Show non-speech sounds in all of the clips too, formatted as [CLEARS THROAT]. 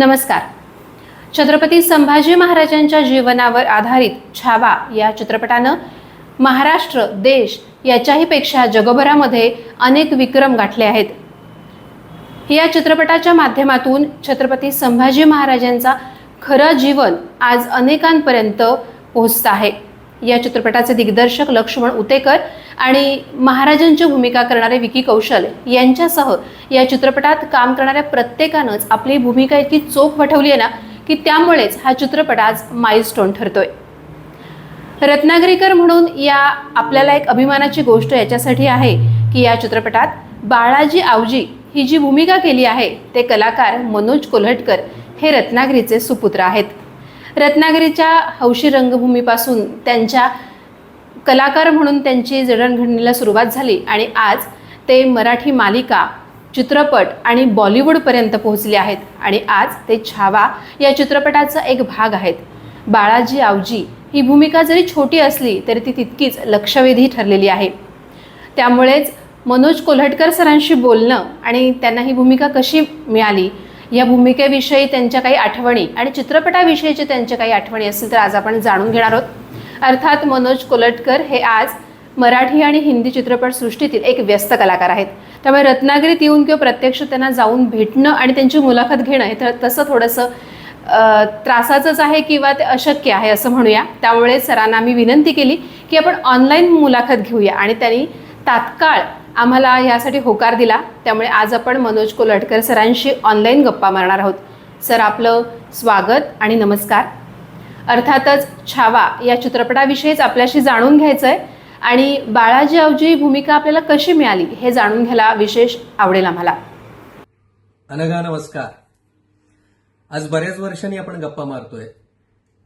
नमस्कार. छत्रपती संभाजी महाराजांच्या जीवनावर आधारित छावा या चित्रपटानं महाराष्ट्र देश याच्याही पेक्षा जगभरामध्ये अनेक विक्रम गाठले आहेत. या चित्रपटाच्या माध्यमातून छत्रपती संभाजी महाराजांचा खरं जीवन आज अनेकांपर्यंत पोहोचत आहे. या चित्रपटाचे दिग्दर्शक लक्ष्मण उतेकर आणि महाराजांची भूमिका करणारे विकी कौशल यांच्यासह या चित्रपटात काम करणाऱ्या प्रत्येकानंच आपली भूमिका इतकी चोख वठवली आहे ना की त्यामुळेच हा चित्रपट आज माइलस्टोन ठरतोय. रत्नागिरीकर म्हणून या आपल्याला एक अभिमानाची गोष्ट याच्यासाठी आहे की या चित्रपटात बाळाजी आवजी ही जी भूमिका केली आहे ते कलाकार मनोज कोल्हटकर हे रत्नागिरीचे सुपुत्र आहेत. रत्नागिरीच्या हौशी रंगभूमीपासून त्यांच्या कलाकार म्हणून त्यांची जडणघडणीला सुरुवात झाली आणि आज ते मराठी मालिका चित्रपट आणि बॉलिवूडपर्यंत पोहोचले आहेत आणि आज ते छावा या चित्रपटाचा एक भाग आहेत. बाळाजी आवजी ही भूमिका जरी छोटी असली तरी ती तितकीच लक्षवेधी ठरलेली आहे. त्यामुळेच मनोज कोल्हटकर सरांशी बोलणं आणि त्यांना ही भूमिका कशी मिळाली या भूमिकेविषयी त्यांच्या काही आठवणी आणि चित्रपटाविषयीचे त्यांच्या काही आठवणी असतील तर आज आपण जाणून घेणार आहोत. अर्थात मनोज कोलटकर हे आज मराठी आणि हिंदी चित्रपटसृष्टीतील एक व्यस्त कलाकार आहेत. त्यामुळे रत्नागिरीत येऊन किंवा प्रत्यक्ष त्यांना जाऊन भेटणं आणि त्यांची मुलाखत घेणं हे तर तसं थोडंसं त्रासाचंच आहे किंवा ते अशक्य आहे असं म्हणूया. त्यामुळे सरांना आम्ही विनंती केली की आपण ऑनलाईन मुलाखत घेऊया आणि त्यांनी तात्काळ आम्हाला यासाठी होकार दिला. त्यामुळे आज आपण मनोज कोलटकर सरांशी ऑनलाईन गप्पा मारणार आहोत. सर आपलं स्वागत आणि नमस्कार. अर्थातच छावा या चित्रपटाविषयीच आपल्याशी जाणून घ्यायचं आहे आणि बाळाजी आवजी भूमिका आपल्याला कशी मिळाली हे जाणून घ्यायला विशेष आवडेल आम्हाला. अनघा नमस्कार. आज बऱ्याच वर्षांनी आपण गप्पा मारतोय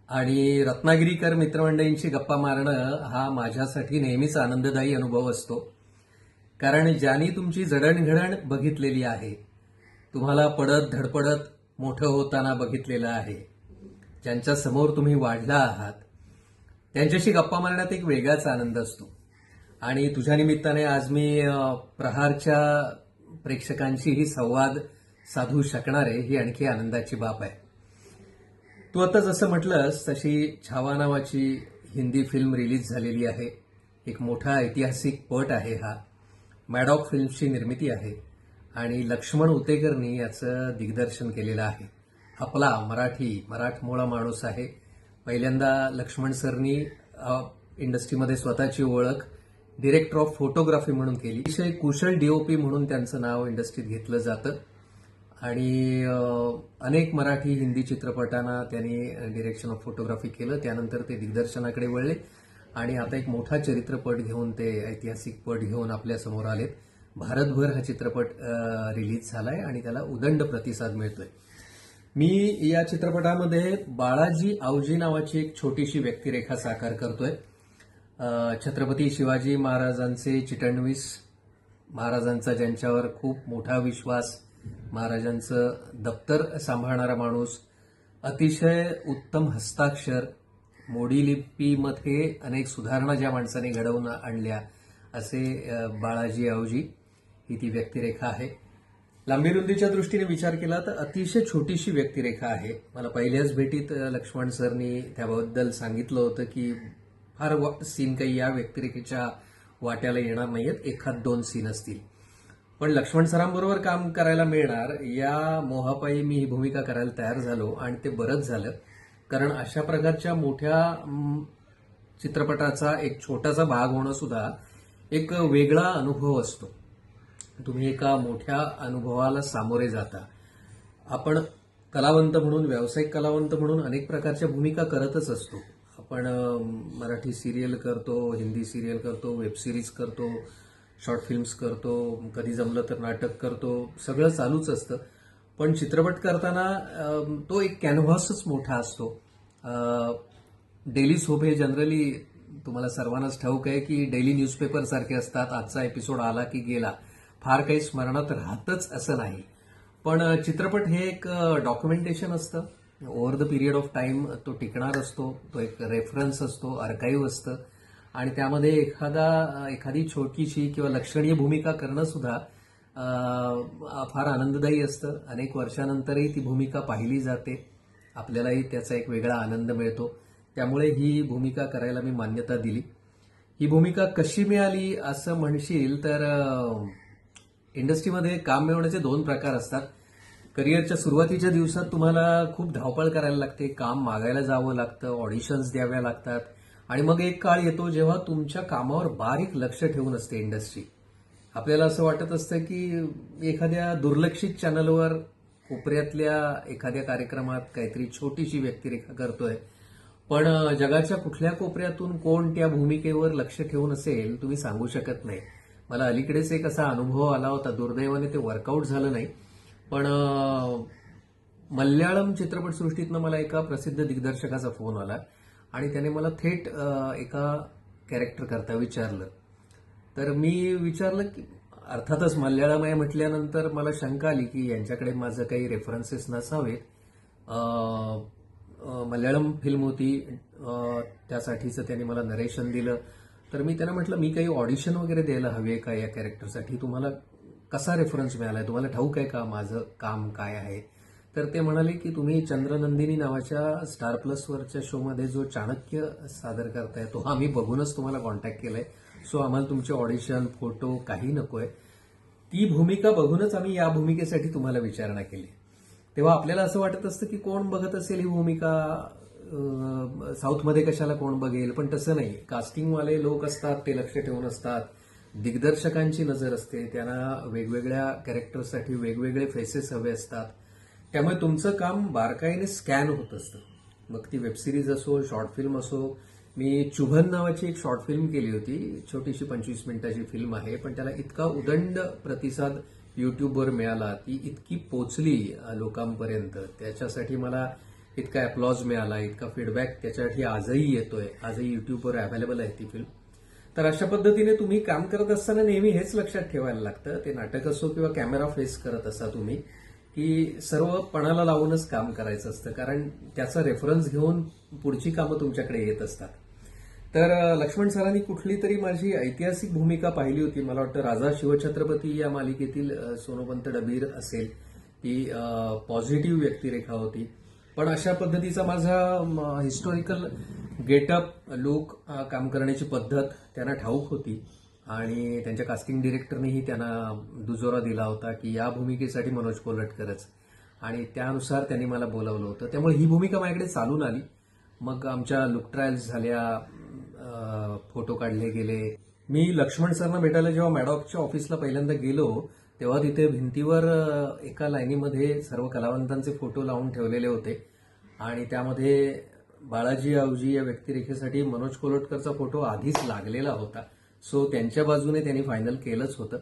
आणि रत्नागिरीकर मित्रमंडळींची गप्पा मारणं हा माझ्यासाठी नेहमीच आनंददायी अनुभव असतो. कारण ज्यांनी तुमची जडणघडण बघितलेली आहे तुम्हाला पडत धडपडत मोठं होताना बघितलेलं आहे. ज्यांच्या समोर तुम्ही वाढला आहात त्यांच्याशी गप्पा मारण्यात एक वेगळाच आनंद असतो. आणि तुझ्या निमित्ताने आज मी प्रहारच्या प्रेक्षकांशीही संवाद साधू शकणार आहे ही आणखी आनंदाची बाब आहे. तू आता जसं म्हटलंस तशी छावा नावाची हिंदी फिल्म रिलीज झालेली आहे. एक मोठा ऐतिहासिक पट आहे हा. मॅडॉक फिल्म्सची निर्मिती आहे आणि लक्ष्मण उतेकरनी याचं दिग्दर्शन केलेलं आहे. आपला मराठी मराठमोळा माणूस आहे. पहिल्यांदा लक्ष्मण सरनी इंडस्ट्रीमध्ये स्वतःची ओळख डिरेक्टर ऑफ फोटोग्राफी म्हणून केली. अतिशय कुशल डीओपी म्हणून त्यांचं नाव इंडस्ट्रीत घेतलं जातं. आणि अनेक मराठी हिंदी चित्रपटांना त्यांनी डिरेक्शन ऑफ फोटोग्राफी केलं. त्यानंतर ते दिग्दर्शनाकडे वळले. आणि आता एक मोठा चरित्रपट घेऊन ते ऐतिहासिक पट घेऊन आपल्यासमोर आलेत. भारतभर हा चित्रपट रिलीज झालाय आणि त्याला उदंड प्रतिसाद मिळतोय. मी या चित्रपटामध्ये बाळाजी आवजी नावाची एक छोटीशी व्यक्तिरेखा साकार करतोय. छत्रपती शिवाजी महाराजांचे चिटणवीस महाराजांचा ज्यांच्यावर खूप मोठा विश्वास महाराजांचं दप्तर सांभाळणारा माणूस अतिशय उत्तम हस्ताक्षर मोडी लिपीमध्ये अनेक सुधारणा ज्या माणसाने घडवून आणल्या असे बाळाजी आऊजी ही ती व्यक्तिरेखा आहे. लांबी रुंदीच्या दृष्टीने विचार केला तर अतिशय छोटीशी व्यक्तिरेखा आहे. मला पहिल्याच भेटीत लक्ष्मण सरनी त्याबद्दल सांगितलं होतं की फार सीन काही या व्यक्तिरेखेच्या वाट्याला येणार नाहीयेत. एखाद दोन सीन असतील. पण लक्ष्मण सरांबरोबर काम करायला मिळणार या मोहापायी मी ही भूमिका करायला तयार झालो आणि ते बरंच झालं. कारण अशा प्रकारच्या मोठ्या चित्रपटाचा एक छोटासा भाग होणं सुद्धा एक वेगळा अनुभव असतो. तुम्ही एका मोठ्या अनुभवाला सामोरे जाता. आपण कलावंत म्हणून व्यावसायिक कलावंत म्हणून अनेक प्रकारच्या भूमिका करतच असतो. आपण मराठी सिरियल करतो हिंदी सिरियल करतो वेब सिरीज करतो शॉर्ट फिल्म्स करतो कधी जमलं तर नाटक करतो सगळं चालूच असतं. पण चित्रपट करताना तो एक कॅनव्हासच मोठा असतो. डेली सोप हे जनरली तुम्हाला सर्वांनाच ठाऊक आहे की डेली न्यूजपेपर सारखे असतात. आजचा एपिसोड आला की गेला. फार काही स्मरणात राहतच असं नाही. पण चित्रपट हे एक डॉक्युमेंटेशन असतं. Over the period of time तो टिकणार असतो. तो एक रेफरन्स असतो. अर्काईव्ह असतं. आणि त्यामध्ये एखादा एखादी छोटीशी किंवा लक्षणीय भूमिका करणं सुद्धा फार आनंददायी असतं. अनेक वर्षानंतरही ती भूमिका पाहिली जाते. आपल्यालाही त्याचा एक वेगळा आनंद मिळतो. त्यामुळे ही भूमिका करायला मी मान्यता दिली. ही भूमिका कशी मिळाली असं म्हणशील तर इंडस्ट्रीमध्ये काम मिळवण्याचे दोन प्रकार असतात. करिअरच्या सुरुवातीच्या दिवसात तुम्हाला खूप धावपळ करायला लागते काम मागायला जावं लागतं ऑडिशन्स द्याव्या लागतात. आणि मग एक काळ येतो जेव्हा तुमच्या कामावर बारीक लक्ष ठेवून असते इंडस्ट्री आपल्याला असं वाटत असतं की एखाद्या दुर्लक्षित चॅनलवर कोपऱ्यातल्या एखाद्या कार्यक्रमात काहीतरी छोटीशी व्यक्तिरेखा करतोय. पण जगाच्या कुठल्या कोपऱ्यातून कोण त्या भूमिकेवर लक्ष ठेवून असेल तुम्ही सांगू शकत नाही. मला अलीकडेच एक असा अनुभव आला होता. दुर्दैवाने ते वर्कआउट झालं नाही. पण मल्याळम चित्रपटसृष्टीतनं मला एका प्रसिद्ध दिग्दर्शकाचा फोन आला आणि त्याने मला थेट एका कॅरेक्टर करता विचारलं. तर मी विचारलं की अर्थातच मल्याळम आहे म्हटल्यानंतर मला शंका आली की यांच्याकडे माझं काही रेफरन्सेस नसावेत. मल्याळम फिल्म होती. त्यासाठीचं त्यांनी मला नरेशन दिलं. तर मी त्यांना म्हटलं मी काही ऑडिशन वगैरे द्यायला हवी आहे का या कॅरेक्टरसाठी तुम्हाला कसा रेफरन्स मिळाला आहे तुम्हाला ठाऊक आहे का माझं काम काय आहे? तर ते म्हणाले की तुम्ही चंद्रनंदिनी नावाच्या स्टार प्लसवरच्या शोमध्ये जो चाणक्य सादर करताय तो आम्ही बघूनच तुम्हाला कॉन्टॅक्ट केलाय. सो आम्हाला तुमचे ऑडिशन फोटो काही नकोय. ती भूमिका बघूनच आम्ही या भूमिकेसाठी तुम्हाला विचारणा केली. तेव्हा आपल्याला असं वाटत असतं की कोण बघत असेल ही भूमिका? साऊथमध्ये कशाला कोण बघेल? पण तसं नाही. कास्टिंगवाले लोक असतात ते लक्ष ठेवून असतात. दिग्दर्शकांची नजर असते. त्यांना वेगवेगळ्या कॅरेक्टरसाठी वेगवेगळे फेसेस हवे असतात. त्यामुळे तुमचं काम बारकाईने स्कॅन होत असतं. मग ती वेबसिरीज असो शॉर्ट फिल्म असो मी चुभन नावाची एक शॉर्ट फिल्म केली होती. छोटीशी पंचवीस मिनिटाची फिल्म आहे. पण त्याला इतका उदंड प्रतिसाद युट्यूबवर मिळाला ती इतकी पोचली लोकांपर्यंत. त्याच्यासाठी मला इतका अप्लॉज मिळाला इतका फीडबॅक त्याच्यासाठी आजही येतोय. आजही युट्यूबवर अव्हेलेबल आहे ती फिल्म तर अशा पद्धतीने तुम्ही काम करत असताना नेहमी हेच लक्षात ठेवायला लागतं. ते नाटक असो किंवा कॅमेरा फेस करत असा तुम्ही की सर्व पणाला लावूनच काम करायचं असतं. कारण त्याचा रेफरन्स घेऊन पुढची कामं तुमच्याकडे येत असतात. तर लक्ष्मण सरांनी कुठली तरी माझी ऐतिहासिक भूमिका पाहिली होती. मला वाटतं राजा शिवछत्रपती या मालिकेतील सोनोपंत डबीर असेल ती पॉझिटिव्ह व्यक्तिरेखा होती. पण अशा पद्धतीचा माझा हिस्टॉरिकल गेटअप लुक काम करण्याची पद्धत त्यांना ठाऊक होती. आणि त्यांच्या कास्टिंग डिरेक्टरनेही त्यांना दुजोरा दिला होता की या भूमिकेसाठी मनोज कोलटकरच. आणि त्यानुसार त्यांनी मला बोलावलं होतं. त्यामुळे ही भूमिका माझ्याकडे चालून आली. मग आमच्या लुक ट्रायल्स झाल्या फोटो काढले गेले. मी लक्ष्मण सरना भेटायला जेव्हा मॅडॉकच्या ऑफिसला पहिल्यांदा गेलो तेव्हा तिथे भिंतीवर एका लाईनीमध्ये सर्व कलावंतांचे फोटो लावून ठेवलेले होते. आणि त्यामध्ये बाळाजी आवजी या व्यक्तिरेखेसाठी मनोज कोलोटकरचा फोटो आधीच लागलेला होता. सो त्यांच्या बाजूने त्यांनी फायनल केलंच होतं.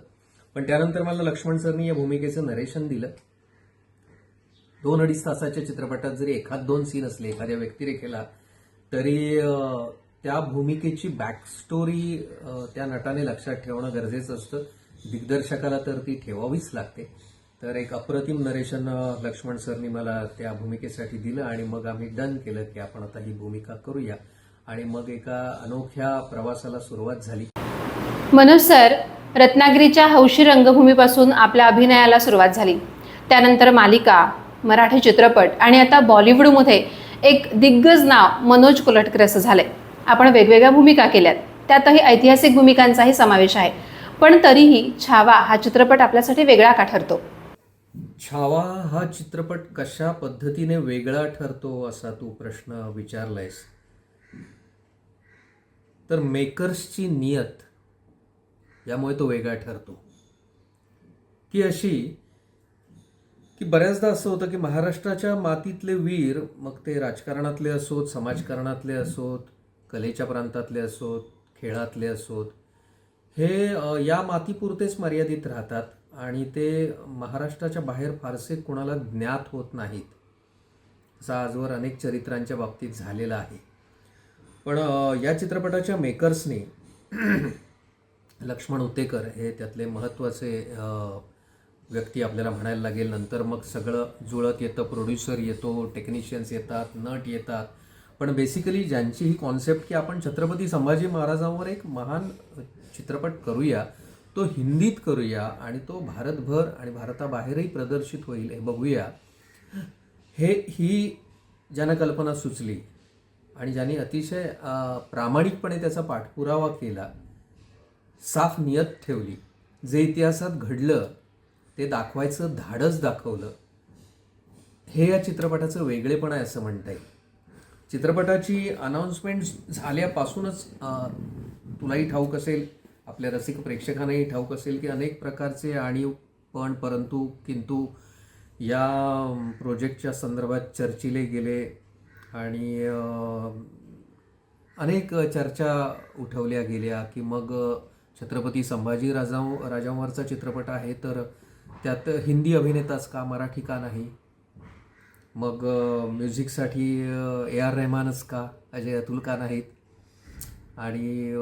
पण त्यानंतर मला लक्ष्मण सरनी या भूमिकेचं नरेशन दिलं. दोन अडीच तासाच्या चित्रपटात जरी एखाद दोन सीन असले एखाद्या व्यक्तिरेखेला तरी त्या भूमिकेची बॅकस्टोरी त्या नटाने लक्षात ठेवणं गरजेचं असतं. दिग्दर्शकाला तर ती ठेवावीच लागते. तर एक अप्रतिम नरेशन लक्ष्मण सरनी मला त्या भूमिकेसाठी दिलं आणि मग आम्ही डन केलं की आपण आता ही भूमिका करूया. आणि मग एका अनोख्या प्रवासाला सुरुवात झाली. मनोज सर रत्नागिरीच्या हौशी रंगभूमीपासून आपल्या अभिनयाला सुरुवात झाली. त्यानंतर मालिका मराठी चित्रपट आणि आता बॉलिवूडमध्ये एक दिग्गज नाव मनोज कोलटकर असं झालंय. आपण वेगवेगळ्या भूमिका केल्यात. त्यातही ऐतिहासिक भूमिकांचाही समावेश आहे. पण तरीही छावा हा चित्रपट आपल्यासाठी वेगळा का ठरतो? छावा हा चित्रपट कशा पद्धतीने वेगळा ठरतो असा तू प्रश्न विचारलायस? तर मेकर्सची नियत यामुळे तो वेगळा ठरतो. ती अशी की बऱ्याचदा असं होतं की महाराष्ट्राच्या मातीतले वीर मग ते राजकारणातले असोत समाजकारणातले असोत कलेच्या प्रांतातले असोत खेळातले असोत हे या मातीपुरतेच मर्यादित राहतात आणि ते महाराष्ट्राच्या बाहेर फारसे कुणाला ज्ञात होत नाहीत. असा आजवर अनेक चरित्रांच्या बाबतीत झालेला आहे. पण या चित्रपटाच्या मेकर्सने [CLEARS THROAT] लक्ष्मण उतेकर हे त्यातले महत्त्वाचे व्यक्ती आपल्याला म्हणायला लागेल. नंतर मग सगळं जुळत येतं प्रोड्युसर येतो टेक्निशियन्स येतात नट येतात. पण बेसिकली ज्यांची ही कॉन्सेप्ट की आपण छत्रपती संभाजी महाराजांवर एक महान चित्रपट करूया तो हिंदीत करूया आणि तो भारतभर आणि भारताबाहेरही प्रदर्शित होईल हे बघूया. हे ही ज्यांना कल्पना सुचली आणि ज्यांनी अतिशय प्रामाणिकपणे त्याचा पाठपुरावा केला साफ नियत ठेवली. जे इतिहासात घडलं ते दाखवायचं धाडस दाखवलं. हे या चित्रपटाचं वेगळेपण आहे असं म्हणता येईल. चित्रपटाची अनाऊन्समेंट झाल्यापासूनच तुलाही ठाऊक असेल आपल्या रसिक प्रेक्षकांनाही ठाऊक असेल की अनेक प्रकारचे आणीव पण परंतु किंतु या प्रोजेक्टच्या संदर्भात चर्चिले गेले आणि अनेक चर्चा उठवल्या गेल्या की मग छत्रपती संभाजी राजा राजांवरचा चित्रपट आहे तर त्यात हिंदी अभिनेताच का मराठी का नाही? मग म्युझिकसाठी ए आर रेहमानच का? अजय अतुल का नाहीत आणि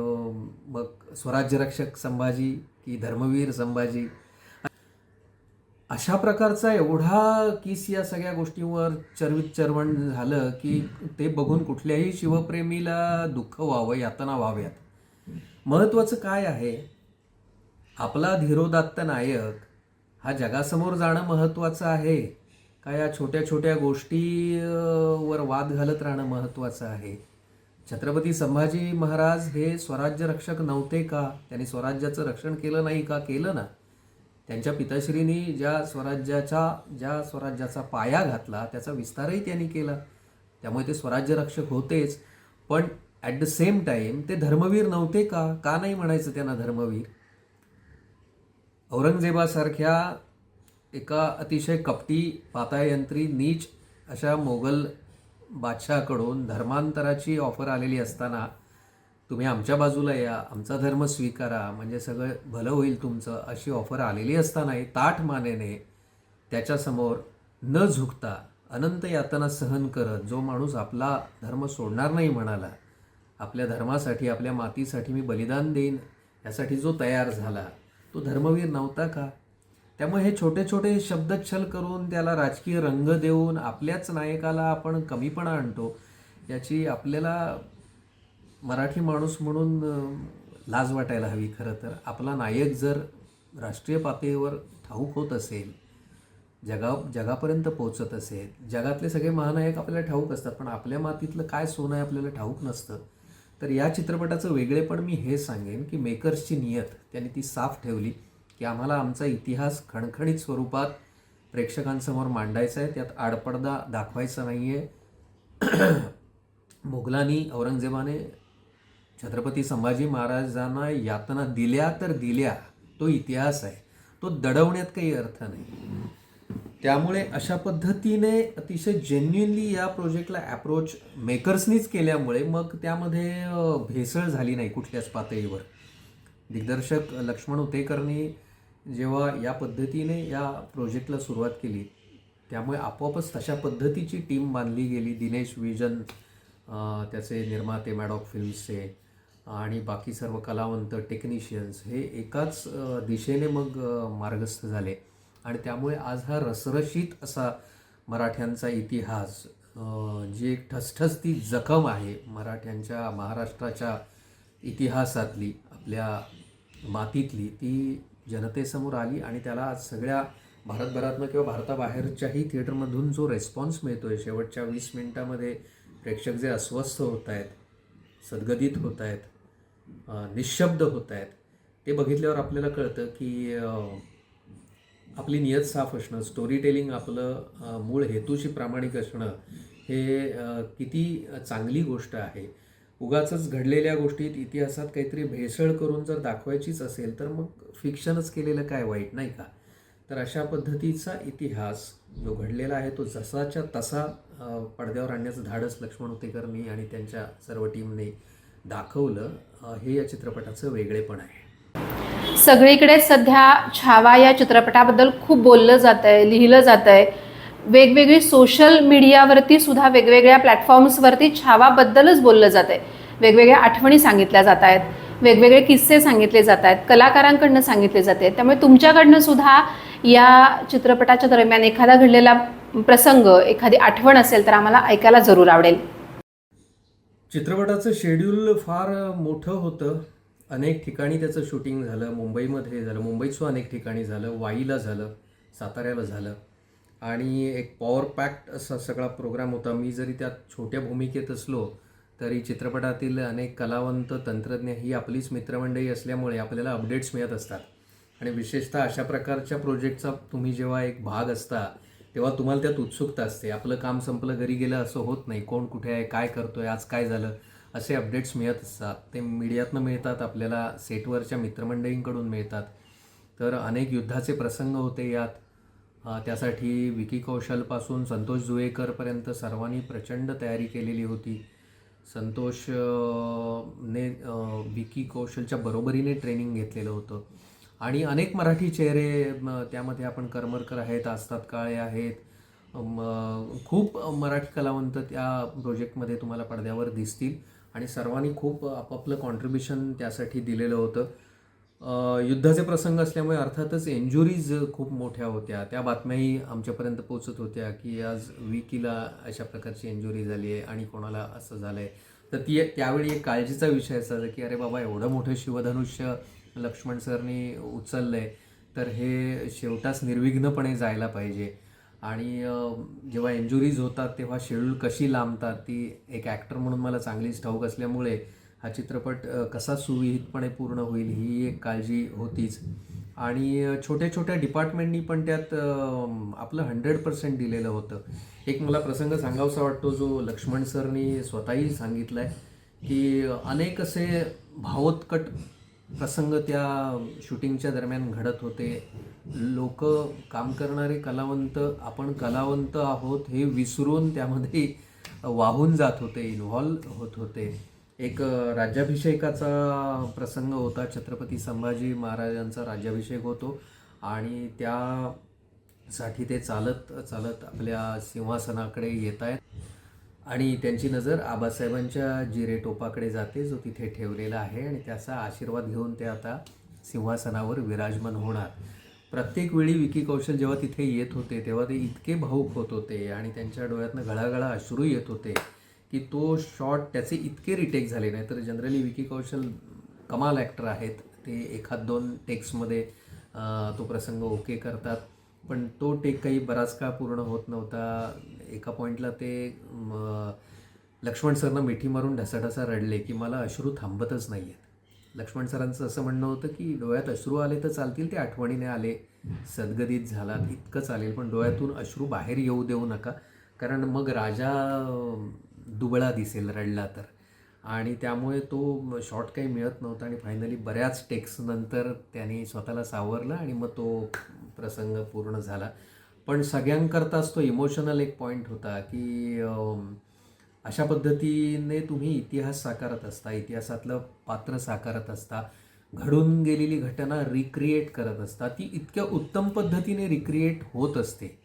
मग स्वराज्य रक्षक संभाजी की धर्मवीर संभाजी. अशा प्रकारचा एवढा किस या सगळ्या गोष्टींवर चरवित चरवण झालं की ते बघून कुठल्याही शिवप्रेमीला दुःख व्हावं यातना व्हाव्यात. महत्त्वाचं काय आहे? आपला धीरोदात्त नायक हा जगासमोर जाणं महत्त्वाचं आहे. का या छोट्या छोट्या गोष्टीवर वाद घालत राहणं महत्त्वाचं आहे? छत्रपती संभाजी महाराज हे स्वराज्य रक्षक नव्हते का? त्यांनी स्वराज्याचं रक्षण केलं नाही का? केलं ना. त्यांच्या पिताश्रींनी ज्या स्वराज्याचा ज्या स्वराज्याचा पाया घातला त्याचा विस्तारही त्यांनी केला. त्यामुळे ते स्वराज्य रक्षक होतेच. पण ॲट द सेम टाईम ते धर्मवीर नव्हते का? का नाही म्हणायचं त्यांना धर्मवीर? औरंगजेबासारख्या एका अतिशय कपटी पातायंत्री नीच अशा मोगल बादशाहकडून धर्मांतराची ऑफर आलेली असताना तुम्ही आमच्या बाजूला या आमचा धर्म स्वीकारा म्हणजे सगळं भलं होईल तुमचं अशी ऑफर आलेली असतानाही ताठ मानेने त्याच्यासमोर न झुकता अनंत यातना सहन करत जो माणूस आपला धर्म सोडणार नाही म्हणाला आपल्या धर्मासाठी आपल्या मातीसाठी मी बलिदान देईन यासाठी जो तयार झाला तो धर्मवीर नव्हता का? त्यामुळे हे छोटे छोटे शब्दच्छल करून त्याला राजकीय रंग देऊन आपल्याच नायकाला आपण कमीपणा आणतो याची आपल्याला मराठी माणूस म्हणून लाज वाटायला हवी खरं तर. आपला नायक जर राष्ट्रीय पातळीवर ठाऊक होत असेल जगा जगापर्यंत पोचत असेल जगातले सगळे महानायक आपल्याला ठाऊक असतात पण आपल्या मातीतलं काय सोनं आहे आपल्याला ठाऊक नसतं तर या चित्रपटाचं वेगळेपण मी हे सांगेन की मेकर्सची नियत त्यांनी ती साफ ठेवली. की आम्हाला आमचा इतिहास खणखणीत स्वरूपात प्रेक्षकांसमोर मांडायचा आहे. त्यात आडपडदा दाखवायचा नाही आहे [CLEARS THROAT] मुघलांनी औरंगजेबाने छत्रपती संभाजी महाराजांना यातना दिल्या तर दिल्या. तो इतिहास आहे. तो दडवण्यात काही अर्थ नाही. त्यामुळे अशा पद्धतीने अतिशय जेन्युनली या प्रोजेक्टला ॲप्रोच मेकर्सनीच केल्यामुळे मग त्यामध्ये भेसळ झाली नाही कुठल्याच पातळीवर. दिग्दर्शक लक्ष्मण उतेकरनी जेव्हा या पद्धतीने या प्रोजेक्टला सुरुवात केली त्यामुळे आपोआपच तशा पद्धतीची टीम बांधली गेली. दिनेश विजन त्याचे निर्माते मॅडॉक फिल्म्सचे आणि बाकी सर्व कलावंत टेक्निशियन्स हे एकाच दिशेने मग मार्गस्थ झाले. आणि त्यामुळे आज हा रसरशीत असा मराठ्यांचा इतिहास जी एक ठसठसती जखम आहे मराठ्यांच्या महाराष्ट्राच्या इतिहासातली आपल्या मातीतली ती जनतेसमोर आली आणि त्याला आज सगळ्या भारतभरातनं किंवा भारताबाहेरच्याही थिएटरमधून जो रेस्पॉन्स मिळतो आहे शेवटच्या वीस मिनिटामध्ये प्रेक्षक जे अस्वस्थ होत आहेत सद्गदित होत आहेत निशब्द होत आहेत ते बघितल्यावर आपल्याला कळतं की आपली नियत साफ असणं स्टोरी टेलिंग आपलं मूळ हेतूशी प्रामाणिक असणं हे किती चांगली गोष्ट आहे. उगाचच घडलेल्या गोष्टीत इतिहासात काहीतरी भेसळ करून जर दाखवायचीच असेल तर मग फिक्शनच केलेलं काय वाईट नाही का? तर अशा पद्धतीचा इतिहास जो घडलेला आहे तो जसाच्या तसा पडद्यावर आणण्याचं धाडस लक्ष्मण उतेकरनी आणि त्यांच्या सर्व टीमने दाखवलं हे या चित्रपटाचं वेगळेपण आहे. सगळीकडे सध्या छावा या चित्रपटाबद्दल खूप बोललं जात आहे लिहिलं जात आहे वेगवेगळी सोशल मीडियावरती सुद्धा वेगवेगळ्या प्लॅटफॉर्म्सवरती छावाबद्दलच बोललं जात आहे वेगवेगळ्या आठवणी सांगितल्या जात आहेत. वेगवेगळे किस्से सांगितले जात आहेत. कलाकारांकडनं सांगितले जाते. त्यामुळे तुमच्याकडनं सुद्धा या चित्रपटाच्या दरम्यान एखादा घडलेला प्रसंग एखादी आठवण असेल तर आम्हाला ऐकायला जरूर आवडेल. चित्रपटाचं शेड्यूल फार मोठं होतं. अनेक ठिकाणी त्याचं शूटिंग झालं. मुंबईमध्ये झालं. मुंबईचं अनेक ठिकाणी झालं. वाईला झालं. साताऱ्याला झालं. आणि एक पॉवर पॅक्ट असा सगळा प्रोग्राम होता. मी जरी त्यात छोट्या भूमिकेत असलो तरी चित्रपटातील अनेक कलावंत तंत्रज्ञ ही आपलीच मित्रमंडळी असल्यामुळे आपल्याला अपडेट्स मिळत असतात. आणि विशेषतः अशा प्रकारच्या प्रोजेक्टचा तुम्ही जेव्हा एक भाग असता तेव्हा तुम्हाला त्यात उत्सुकता असते. आपलं काम संपलं घरी गेलं असं होत नाही. कोण कुठे आहे काय करतोय आज काय झालं असे अपडेट्स मिळत असतात. ते मीडियातनं मिळतात आपल्याला सेटवरच्या मित्रमंडळींकडून मिळतात. तर अनेक युद्धाचे प्रसंग होते यात. त्यासाठी विकी कौशलपासून संतोष जुळेकरपर्यंत सर्वांनी प्रचंड तयारी केलेली होती. संतोष ने विकी कौशलच्या बरोबरीने ट्रेनिंग घेतलेलं होतं. आणि अनेक मराठी चेहरे म, त्यामध्ये आपण करमरकर आहेत आस्ताद काळे आहेत. खूप मराठी कलावंत त्या प्रोजेक्टमध्ये तुम्हाला पडद्यावर दिसतील. आणि सर्वांनी खूप आपापलं कॉन्ट्रीब्युशन त्यासाठी दिलेलं होतं. युद्धाचे प्रसंग असल्यामुळे अर्थातच इंजुरीज खूप मोठ्या होत्या. त्या बातम्याही आमच्यापर्यंत पोचत होत्या की आज विकीला अशा प्रकारची इंजुरी झाली आहे आणि कोणाला असं झालं आहे तर ती त्यावेळी एक काळजीचा विषय असायचा की अरे बाबा एवढं मोठं शिवधनुष्य लक्ष्मण सरनी उचललं आहे तर हे शेवटाच निर्विघ्नपणे जायला पाहिजे. आणि जेव्हा इंजुरीज होतात तेव्हा शेड्यूल कशी लांबतात ती एक ॲक्टर म्हणून मला चांगलीच ठाऊक असल्यामुळे हा चित्रपट कसा सुविहितपणे पूर्ण होईल ही एक काळजी होतीच. आणि छोट्या छोट्या डिपार्टमेंटनी पण त्यात आपलं हंड्रेड पर्सेंट दिलेलं होतं. एक मला प्रसंग सांगावासा वाटतो जो लक्ष्मण सरनी स्वतःही सांगितला आहे की अनेक असे भावोत्कट प्रसंग त्या शूटिंगच्या दरम्यान घडत होते. लोक काम करणारे कलावंत आपण कलावंत आहोत हे विसरून त्यामध्ये वाहून जात होते इन्व्हॉल्व होत होते. एक राज्याभिषेकाचा प्रसंग होता. छत्रपती संभाजी महाराजांचा राज्याभिषेक होतो. आणि त्यासाठी ते चालत चालत आपल्या सिंहासनाकडे येत आहेत. आणि त्यांची नजर आबासाहेबांच्या जिरे टोपाकडे जाते जो तिथे ठेवलेला आहे. आणि त्याचा आशीर्वाद घेऊन ते आता सिंहासनावर विराजमान होणार. प्रत्येक वेळी विकी कौशल जेव्हा तिथे येत होते तेव्हा ते इतके भाऊक होत होते. आणि त्यांच्या डोळ्यातनं घळाघळा अश्रू येत होते. की तो शॉट त्याचे इतके रिटेक झाले नाही तर जनरली विकी कौशल कमाल ॲक्टर आहेत. ते एखाद दोन टेक्समध्ये तो प्रसंग ओके करतात. पण तो टेक काही बराच काळ पूर्ण होत नव्हता. एका पॉईंटला ते लक्ष्मण सरनं मिठी मारून ढसाढसा रडले की मला अश्रू थांबतच नाही आहेत लक्ष्मण सरांचं असं म्हणणं होतं की डोळ्यात अश्रू आले तर चालतील ते आठवणीने आले. सदगदीत झालात इतकं चालेल पण डोळ्यातून अश्रू बाहेर येऊ देऊ नका. कारण मग राजा दुबळा दिसेल रडला तर. आणि त्यामुळे तो शॉट काही मिळत नव्हता आणि फायनली बऱ्याच टेक्सनंतर त्याने स्वतःला सावरला आणि मग तो प्रसंग पूर्ण झाला. पण सगळ्यांकरताच तो इमोशनल एक पॉईंट होता की अशा पद्धतीने तुम्ही इतिहास साकारत असता इतिहासातलं पात्र साकारत असता घडून गेलेली घटना रिक्रिएट करत असता ती इतक्या उत्तम पद्धतीने रिक्रिएट होत असते.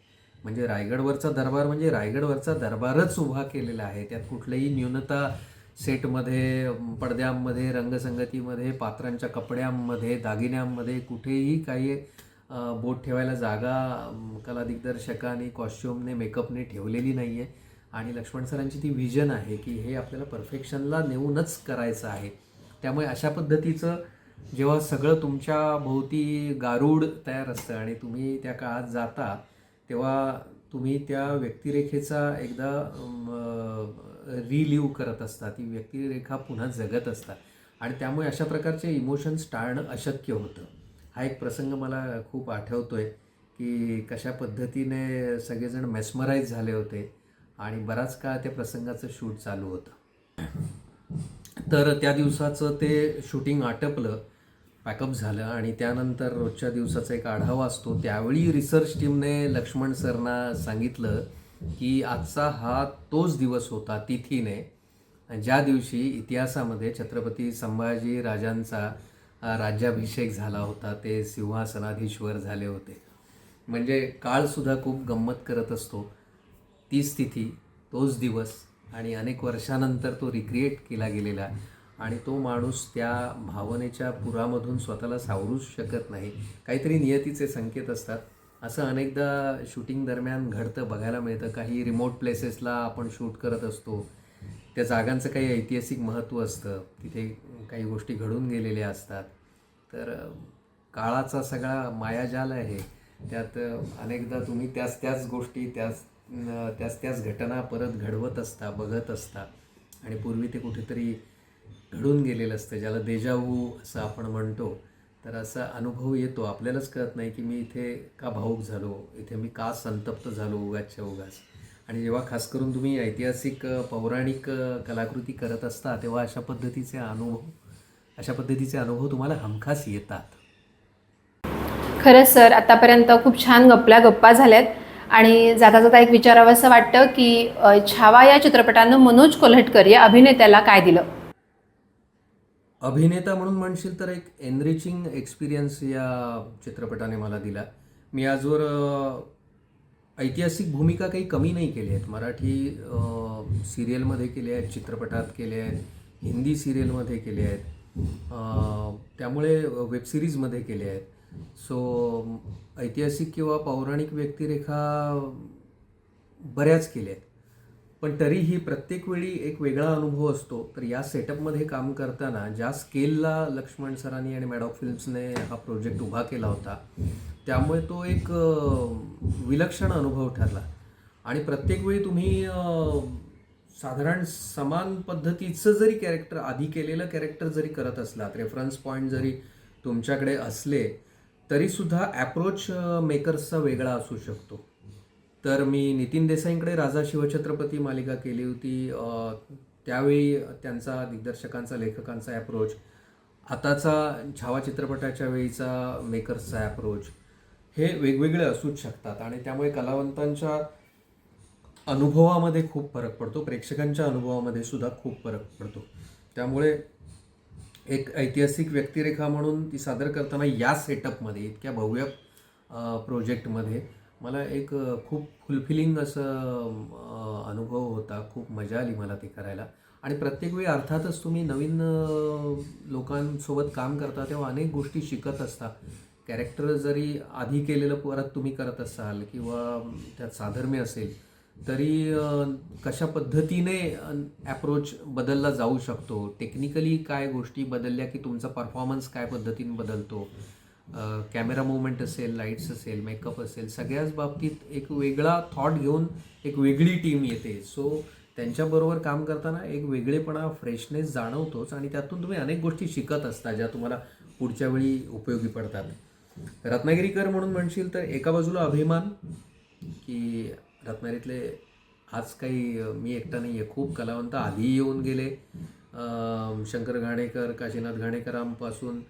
म्हणजे रायगडवरचा दरबार म्हणजे रायगडवरचा दरबारच उभा केलेला आहे. त्यात कुठल्याही न्यूनता सेटमध्ये पडद्यांमध्ये रंगसंगतीमध्ये पात्रांच्या कपड्यांमध्ये दागिन्यांमध्ये कुठेही काही बोट ठेवायला जागा कला दिग्दर्शकाने कॉस्ट्युमने मेकअपने ठेवलेली नाही आहे आणि लक्ष्मण सरांची ती व्हिजन आहे की हे आपल्याला परफेक्शनला नेऊनच करायचं आहे. त्यामुळे अशा पद्धतीचं जेव्हा सगळं तुमच्या भोवती गारूड तयार असतं आणि तुम्ही त्या काळात जाता तेव्हा तुम्ही त्या व्यक्तिरेखेचा एकदा रिलिव्ह करत असता. ती व्यक्तिरेखा पुन्हा जगत असता. आणि त्यामुळे अशा प्रकारचे इमोशन्स टाळणं अशक्य होतं. हा एक प्रसंग मला खूप आठवतो आहे की कशा पद्धतीने सगळेजण मेस्मराईज झाले होते आणि बराच काळ त्या प्रसंगाचं शूट चालू होतं. तर त्या दिवसाचं ते शूटिंग आटपलं. पॅकअप झालं आणि त्यानंतर रोजच्या दिवसाचा एक आढावा असतो. त्यावेळी रिसर्च टीमने लक्ष्मण सरना सांगितलं की आजचा हा तोच दिवस होता तिथीने. ज्या दिवशी इतिहासामध्ये छत्रपती संभाजी राजांचा राज्याभिषेक झाला होता ते सिंहासनाधीश्वर झाले होते. म्हणजे काळसुद्धा खूप गंमत करत असतो. तीच तिथी तोच दिवस आणि अनेक वर्षानंतर तो रिक्रिएट केला गेलेला. आणि तो माणूस त्या भावनेच्या पुरामधून स्वतःला सावरूच शकत नाही. काहीतरी नियतीचे संकेत असतात. असं अनेकदा शूटिंग दरम्यान घडतं बघायला मिळतं. काही रिमोट प्लेसेसला आपण शूट करत असतो. त्या जागांचं काही ऐतिहासिक महत्त्व असतं. तिथे काही गोष्टी घडून गेलेल्या असतात. तर काळाचा सगळा मायाजाल आहे. त्यात अनेकदा तुम्ही त्याच त्याच गोष्टी त्याच त्याच त्याच घटना परत घडवत असता बघत असता. आणि पूर्वी ते कुठेतरी घडून गेलेलं असतं ज्याला देजावू असं आपण म्हणतो तर असा अनुभव येतो. आपल्यालाच कळत नाही की मी इथे का भाऊक झालो इथे मी का संतप्त झालो उगाचच्या उगाच. आणि जेव्हा खास करून तुम्ही ऐतिहासिक पौराणिक कलाकृती करत असता तेव्हा अशा पद्धतीचे अनुभव अशा पद्धतीचे अनुभव तुम्हाला हमखास येतात. खरंच सर आतापर्यंत खूप छान गप्पल्या गप्पा झाल्यात. आणि जाता जाता एक विचारावं असं वाटतं की छावा या चित्रपटानं मनोज कोल्हटकर या अभिनेत्याला काय दिलं? अभिनेता म्हणून म्हणशील तर एक एनरिचिंग एक्सपिरियन्स या चित्रपटाने मला दिला. मी आजवर ऐतिहासिक भूमिका काही कमी नाही केली आहेत. मराठी सिरियलमध्ये केल्या आहेत चित्रपटात केल्या आहेत हिंदी सिरियलमध्ये केल्या आहेत त्यामुळे वेबसिरीजमध्ये केल्या आहेत. सो ऐतिहासिक किंवा पौराणिक व्यक्तिरेखा बऱ्याच केल्या आहेत. पण तरीही प्रत्येक वेळी एक वेगळा अनुभव असतो. तर या सेटअपमध्ये काम करताना ज्या स्केलला लक्ष्मण सरांनी आणि मॅडॉक फिल्म्सने हा प्रोजेक्ट उभा केला होता त्यामुळे तो एक विलक्षण अनुभव ठरला. आणि प्रत्येक वेळी तुम्ही साधारण समान पद्धतीचं जरी कॅरेक्टर आधी केलेलं कॅरेक्टर जरी करत असलात रेफरन्स पॉईंट जरी तुमच्याकडे असले तरीसुद्धा ॲप्रोच मेकर्सचा वेगळा असू शकतो. तर मी नितीन देसाईंकडे राजा शिवछत्रपती मालिका केली होती. त्यावेळी त्यांचा दिग्दर्शकांचा लेखकांचा ॲप्रोच आताचा छावा चित्रपटाच्या वेळीचा मेकर्सचा ॲप्रोच हे वेगवेगळे असूच शकतात आणि त्यामुळे कलावंतांच्या अनुभवामध्ये खूप फरक पडतो. प्रेक्षकांच्या अनुभवामध्ये सुद्धा खूप फरक पडतो. त्यामुळे एक ऐतिहासिक व्यक्तिरेखा म्हणून ती सादर करताना या सेटअपमध्ये इतक्या भव्य प्रोजेक्टमध्ये मला एक खूप फुलफिलिंग असं अनुभव होता. खूप मजा आली मला ते करायला. आणि प्रत्येक वेळी अर्थातच तुम्ही नवीन लोकांसोबत काम करता तेव्हा अनेक गोष्टी शिकत असता. कॅरेक्टर जरी आधी केलेलं परत तुम्ही करत असाल किंवा त्यात साधर्म्य असेल तरी कशा पद्धतीने ॲप्रोच बदलला जाऊ शकतो? टेक्निकली काय गोष्टी बदलल्या की तुमचा परफॉर्मन्स काय पद्धतीने बदलतो? कॅमेरा मुवमेंट असेल लाईट्स असेल मेकअप असेल सगळ्याच बाबतीत एक वेगळा थॉट घेऊन एक वेगळी टीम येते. सो त्यांच्याबरोबर काम करताना एक वेगळेपणा फ्रेशनेस जाणवतोच आणि त्यातून तुम्ही अनेक गोष्टी शिकत असता ज्या तुम्हाला पुढच्या वेळी उपयोगी पडतात. रत्नागिरीकर म्हणून म्हणशील तर एका बाजूला अभिमान की रत्नागिरीतले आज काही मी एकटा नाही आहे खूप कलावंत आधी येऊन गेले. शंकर घाणेकर काशीनाथ घाणेकरांपासून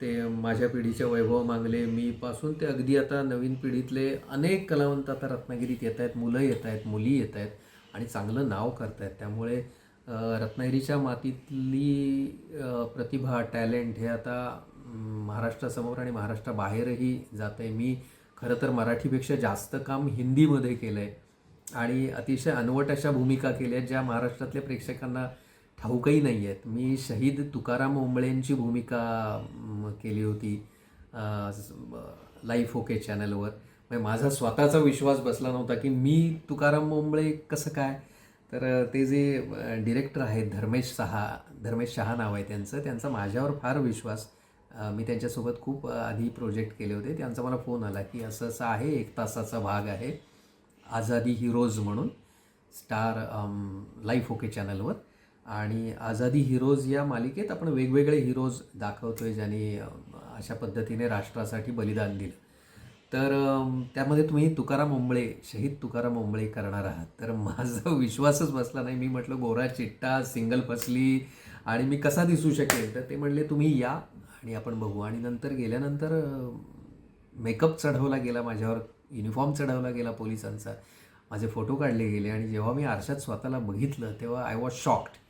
ते माझ्या पिढीचे वैभव मांगले. मी पासून ते अगदी आता नवीन पिढीतले अनेक कलावंत आता रत्नागिरीत येत आहेत मुलं येत आहेत मुली येत आहेत आणि चांगलं नाव करत आहेत. त्यामुळे रत्नागिरीच्या मातीतली प्रतिभा टॅलेंट हे आता महाराष्ट्रासमोर आणि महाराष्ट्राबाहेरही जात आहे. मी खरं तर मराठीपेक्षा जास्त काम हिंदीमध्ये केलं आहे आणि अतिशय अनवट अशा भूमिका केल्या आहेत ज्या महाराष्ट्रातल्या प्रेक्षकांना ठाऊकही नाही आहेत मी शहीद तुकाराम ओंबळेंची भूमिका केली होती लाईफ ओके चॅनलवर म्हणजे माझा स्वतःचा विश्वास बसला नव्हता की मी तुकाराम ओंबळे कसं काय? तर ते जे डिरेक्टर आहेत धर्मेश सहा धर्मेश शहा नाव आहे त्यांचं त्यांचा माझ्यावर फार विश्वास मी त्यांच्यासोबत खूप आधी प्रोजेक्ट केले होते. त्यांचा मला फोन आला की असं असं आहे एक तासाचा भाग आहे आझादी हिरोज म्हणून स्टार लाईफ ओके चॅनलवर आणि आझादी हिरोज या मालिकेत आपण वेगवेगळे हिरोज दाखवतोय ज्यांनी अशा पद्धतीने राष्ट्रासाठी बलिदान दिलं. तर त्यामध्ये तुम्ही तुकाराम ओंबळे शहीद तुकाराम ओंबळे करणार आहात. तर माझा [LAUGHS] विश्वासच बसला नाही. मी म्हटलं गोरा चिट्टा सिंगल फसली आणि मी कसा दिसू शकेल? तर ते म्हणले तुम्ही या आणि आपण बघू. आणि नंतर गेल्यानंतर मेकअप चढवला गेला माझ्यावर युनिफॉर्म चढवला गेला पोलिसांचा. माझे फोटो काढले गेले आणि जेव्हा मी आरशात स्वतःला बघितलं तेव्हा आय वॉज शॉक्ड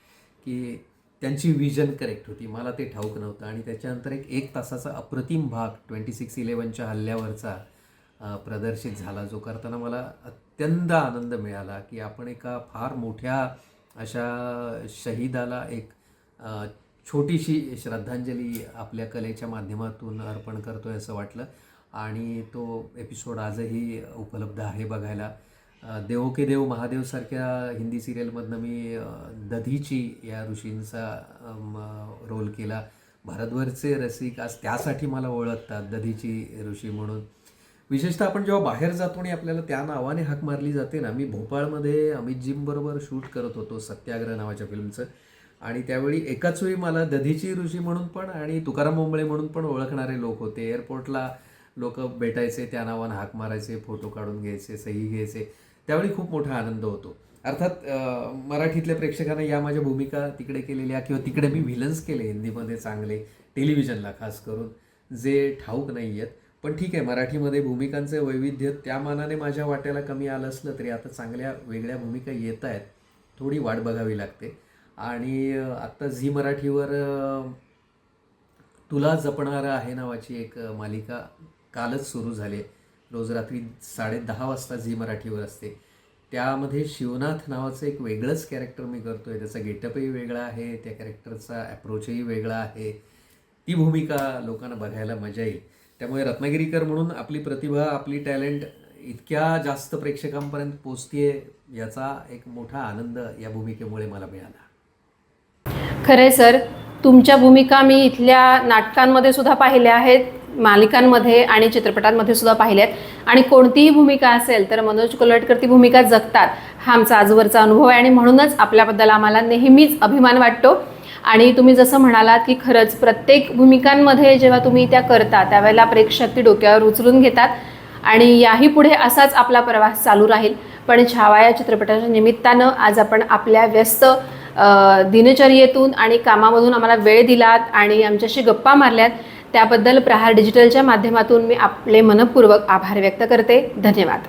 की त्यांची विजन करेक्ट होती. मला ते ठाऊक नव्हतं. आणि त्याच्यानंतर एक एक तासाचा अप्रतिम भाग ट्वेंटी सिक्स इलेवनच्या हल्ल्यावरचा प्रदर्शित झाला. जो करताना मला अत्यंत आनंद मिळाला की आपण एका फार मोठ्या अशा शहीदाला एक छोटीशी श्रद्धांजली आपल्या कलेच्या माध्यमातून अर्पण करतोय असं वाटलं. आणि तो एपिसोड आजही उपलब्ध आहे बघायला. देवो के देव महादेवसारख्या हिंदी सिरियलमधनं मी दधीची या ऋषींचा रोल केला. भारतभरचे रसिक आज त्यासाठी मला ओळखतात दधीची ऋषी म्हणून. विशेषतः आपण जेव्हा बाहेर जातो आणि आपल्याला त्या नावाने हाक मारली जाते ना मी भोपाळमध्ये अमित जिमबरोबर शूट करत होतो सत्याग्रह नावाच्या फिल्मचं. आणि त्यावेळी एकाच वेळी मला दधीची ऋषी म्हणून पण आणि तुकाराम मुंबळे म्हणून पण ओळखणारे लोक होते. एअरपोर्टला लोक भेटायचे त्या नावानं हाक मारायचे फोटो काढून घ्यायचे सही घ्यायचे. त्यावेळी खूप मोठा आनंद होतो. अर्थात मराठीतल्या प्रेक्षकांना या माझ्या भूमिका तिकडे केलेल्या किंवा तिकडे मी व्हिलन्स केले हिंदीमध्ये चांगले टेलिव्हिजनला खास करून जे ठाऊक नाही आहेत. पण ठीक आहे मराठीमध्ये भूमिकांचे वैविध्य त्या मानाने माझ्या वाट्याला कमी आलं असलं तरी आता चांगल्या वेगळ्या भूमिका येत आहेत. थोडी वाट बघावी लागते. आणि आत्ता झी मराठीवर तुला जपणारा आहे नावाची एक मालिका कालच सुरू झाली आहे. रोज रात्री साडे दहा वाजता झी मराठीवर असते. त्यामध्ये शिवनाथ नावाचं एक वेगळंच कॅरेक्टर मी करतो आहे त्याचा गेटअपही वेगळा आहे त्या कॅरेक्टरचा अप्रोचही वेगळा आहे. ती भूमिका लोकांना बघायला मजा येईल त्यामुळे रत्नागिरीकर म्हणून आपली प्रतिभा आपली टॅलेंट इतक्या जास्त प्रेक्षकांपर्यंत पोचतीये याचा एक मोठा आनंद या भूमिकेमुळे मला मिळाला. खरंय सर. तुमच्या भूमिका मी इथल्या नाटकांमध्ये सुद्धा पाहिल्या आहेत. मालिकांमध्ये आणि चित्रपटांमध्ये सुद्धा पाहिल्यात आहेत आणि कोणतीही भूमिका असेल तर मनोज कोल्हटकर ती भूमिका जगतात. हा आमचा आजवरचा अनुभव आहे आणि म्हणूनच आपल्याबद्दल आम्हाला नेहमीच अभिमान वाटतो. आणि तुम्ही जसं म्हणालात की खरंच प्रत्येक भूमिकांमध्ये जेव्हा तुम्ही त्या करता त्यावेळेला प्रेक्षक ती डोक्यावर उचलून घेतात. आणि याही पुढे असाच आपला प्रवास चालू राहील. पण छावा या चित्रपटाच्या निमित्तानं आज आपण आपल्या व्यस्त दिनचर्येतून आणि कामामधून आम्हाला वेळ दिलात आणि आमच्याशी गप्पा मारल्यात. त्याबद्दल प्रहार डिजिटलच्या माध्यमातून मी आपले मनपूर्वक आभार व्यक्त करते. धन्यवाद.